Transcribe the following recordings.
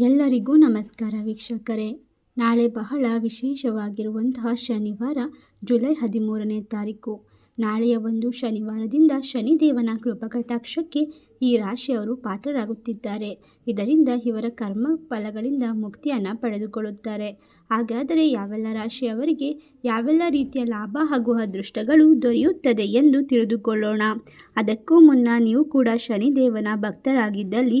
ಎಲ್ಲರಿಗೂ ನಮಸ್ಕಾರ ವೀಕ್ಷಕರೇ. ನಾಳೆ ಬಹಳ ವಿಶೇಷವಾಗಿರುವಂತಹ ಶನಿವಾರ, ಜುಲೈ ಹದಿಮೂರನೇ ತಾರೀಕು. ನಾಳೆಯ ಒಂದು ಶನಿವಾರದಿಂದ ಶನಿದೇವನ ಕೃಪಕಟಾಕ್ಷಕ್ಕೆ ಈ ರಾಶಿಯವರು ಪಾತ್ರರಾಗುತ್ತಿದ್ದಾರೆ. ಇದರಿಂದ ಇವರ ಕರ್ಮ ಫಲಗಳಿಂದ ಮುಕ್ತಿಯನ್ನು ಪಡೆದುಕೊಳ್ಳುತ್ತಾರೆ. ಹಾಗಾದರೆ ಯಾವೆಲ್ಲ ರಾಶಿಯವರಿಗೆ ಯಾವೆಲ್ಲ ರೀತಿಯ ಲಾಭ ಹಾಗೂ ಅದೃಷ್ಟಗಳು ದೊರೆಯುತ್ತದೆ ಎಂದು ತಿಳಿದುಕೊಳ್ಳೋಣ. ಅದಕ್ಕೂ ಮುನ್ನ ನೀವು ಕೂಡ ಶನಿದೇವನ ಭಕ್ತರಾಗಿದ್ದಲ್ಲಿ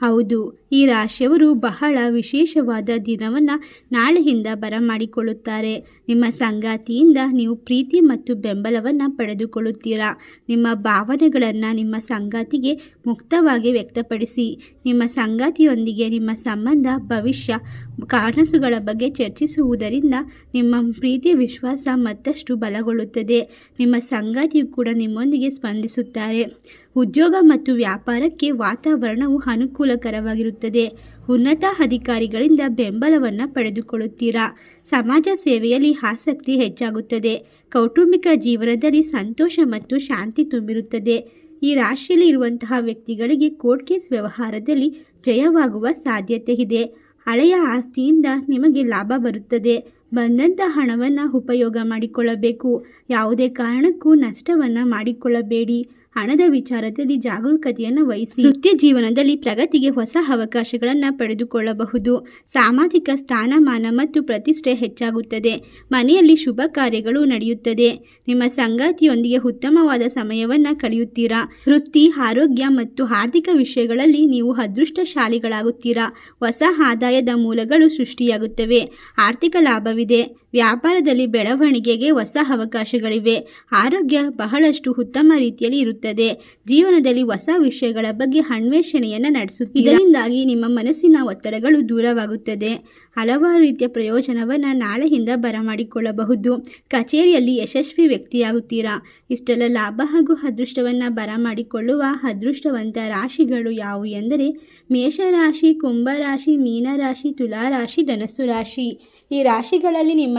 ಹೌದು, ಈ ರಾಶಿಯವರು ಬಹಳ ವಿಶೇಷವಾದ ದಿನವನ್ನು ನಾಳೆಯಿಂದ ಬರಮಾಡಿಕೊಳ್ಳುತ್ತಾರೆ. ನಿಮ್ಮ ಸಂಗಾತಿಯಿಂದ ನೀವು ಪ್ರೀತಿ ಮತ್ತು ಬೆಂಬಲವನ್ನು ಪಡೆದುಕೊಳ್ಳುತ್ತೀರಾ? ನಿಮ್ಮ ಭಾವನೆಗಳನ್ನು ನಿಮ್ಮ ಸಂಗಾತಿಗೆ ಮುಕ್ತವಾಗಿ ವ್ಯಕ್ತಪಡಿಸಿ. ನಿಮ್ಮ ಸಂಗಾತಿಯೊಂದಿಗೆ ನಿಮ್ಮ ಸಂಬಂಧ, ಭವಿಷ್ಯ ಕನಸುಗಳ ಬಗ್ಗೆ ಚರ್ಚಿಸುವುದರಿಂದ ನಿಮ್ಮ ಪ್ರೀತಿ ವಿಶ್ವಾಸ ಮತ್ತಷ್ಟು ಬಲಗೊಳ್ಳುತ್ತದೆ. ನಿಮ್ಮ ಸಂಗಾತಿಯು ಕೂಡ ನಿಮ್ಮೊಂದಿಗೆ ಸ್ಪಂದಿಸುತ್ತಾರೆ. ಉದ್ಯೋಗ ಮತ್ತು ವ್ಯಾಪಾರಕ್ಕೆ ವಾತಾವರಣವು ಅನುಕೂಲಕರವಾಗಿರುತ್ತದೆ. ಉನ್ನತ ಅಧಿಕಾರಿಗಳಿಂದ ಬೆಂಬಲವನ್ನು ಪಡೆದುಕೊಳ್ಳುತ್ತೀರಾ? ಸಮಾಜ ಸೇವೆಯಲ್ಲಿ ಆಸಕ್ತಿ ಹೆಚ್ಚಾಗುತ್ತದೆ. ಕೌಟುಂಬಿಕ ಜೀವನದಲ್ಲಿ ಸಂತೋಷ ಮತ್ತು ಶಾಂತಿ ತುಂಬಿರುತ್ತದೆ. ಈ ರಾಶಿಯಲ್ಲಿ ಇರುವಂತಹ ವ್ಯಕ್ತಿಗಳಿಗೆ ಕೋರ್ಟ್ ಕೇಸ್ ವ್ಯವಹಾರದಲ್ಲಿ ಜಯವಾಗುವ ಸಾಧ್ಯತೆ ಇದೆ. ಹಳೆಯ ಆಸ್ತಿಯಿಂದ ನಿಮಗೆ ಲಾಭ ಬರುತ್ತದೆ. ಬಂದಂಥ ಹಣವನ್ನು ಉಪಯೋಗ ಮಾಡಿಕೊಳ್ಳಬೇಕು. ಯಾವುದೇ ಕಾರಣಕ್ಕೂ ನಷ್ಟವನ್ನು ಮಾಡಿಕೊಳ್ಳಬೇಡಿ. ಹಣದ ವಿಚಾರದಲ್ಲಿ ಜಾಗರೂಕತೆಯನ್ನು ವಹಿಸಿ ನೃತ್ಯ ಜೀವನದಲ್ಲಿ ಪ್ರಗತಿಗೆ ಹೊಸ ಅವಕಾಶಗಳನ್ನು ಪಡೆದುಕೊಳ್ಳಬಹುದು. ಸಾಮಾಜಿಕ ಸ್ಥಾನಮಾನ ಮತ್ತು ಪ್ರತಿಷ್ಠೆ ಹೆಚ್ಚಾಗುತ್ತದೆ. ಮನೆಯಲ್ಲಿ ಶುಭ ಕಾರ್ಯಗಳು ನಡೆಯುತ್ತದೆ. ನಿಮ್ಮ ಸಂಗಾತಿಯೊಂದಿಗೆ ಉತ್ತಮವಾದ ಸಮಯವನ್ನು ಕಳೆಯುತ್ತೀರಾ? ವೃತ್ತಿ, ಆರೋಗ್ಯ ಮತ್ತು ಆರ್ಥಿಕ ವಿಷಯಗಳಲ್ಲಿ ನೀವು ಅದೃಷ್ಟಶಾಲಿಗಳಾಗುತ್ತೀರಾ? ಹೊಸ ಆದಾಯದ ಮೂಲಗಳು ಸೃಷ್ಟಿಯಾಗುತ್ತವೆ. ಆರ್ಥಿಕ ಲಾಭವಿದೆ. ವ್ಯಾಪಾರದಲ್ಲಿ ಬೆಳವಣಿಗೆಗೆ ಹೊಸ ಅವಕಾಶಗಳಿವೆ. ಆರೋಗ್ಯ ಬಹಳಷ್ಟು ಉತ್ತಮ ರೀತಿಯಲ್ಲಿ ಇರುತ್ತದೆ. ಜೀವನದಲ್ಲಿ ಹೊಸ ವಿಷಯಗಳ ಬಗ್ಗೆ ಅನ್ವೇಷಣೆಯನ್ನು ನಡೆಸುತ್ತೆ ಇದರಿಂದಾಗಿ ನಿಮ್ಮ ಮನಸ್ಸಿನ ಒತ್ತಡಗಳು ದೂರವಾಗುತ್ತದೆ. ಹಲವಾರು ರೀತಿಯ ಪ್ರಯೋಜನವನ್ನು ನಾಳೆಯಿಂದ ಬರಮಾಡಿಕೊಳ್ಳಬಹುದು. ಕಚೇರಿಯಲ್ಲಿ ಯಶಸ್ವಿ ವ್ಯಕ್ತಿಯಾಗುತ್ತೀರಾ? ಇಷ್ಟೆಲ್ಲ ಲಾಭ ಹಾಗೂ ಅದೃಷ್ಟವನ್ನು ಬರಮಾಡಿಕೊಳ್ಳುವ ಅದೃಷ್ಟವಂತ ರಾಶಿಗಳು ಯಾವುವು ಎಂದರೆ ಮೇಷರಾಶಿ, ಕುಂಭರಾಶಿ, ಮೀನರಾಶಿ, ತುಲಾರಾಶಿ, ಧನಸ್ಸು ರಾಶಿ. ಈ ರಾಶಿಗಳಲ್ಲಿ ನಿಮ್ಮ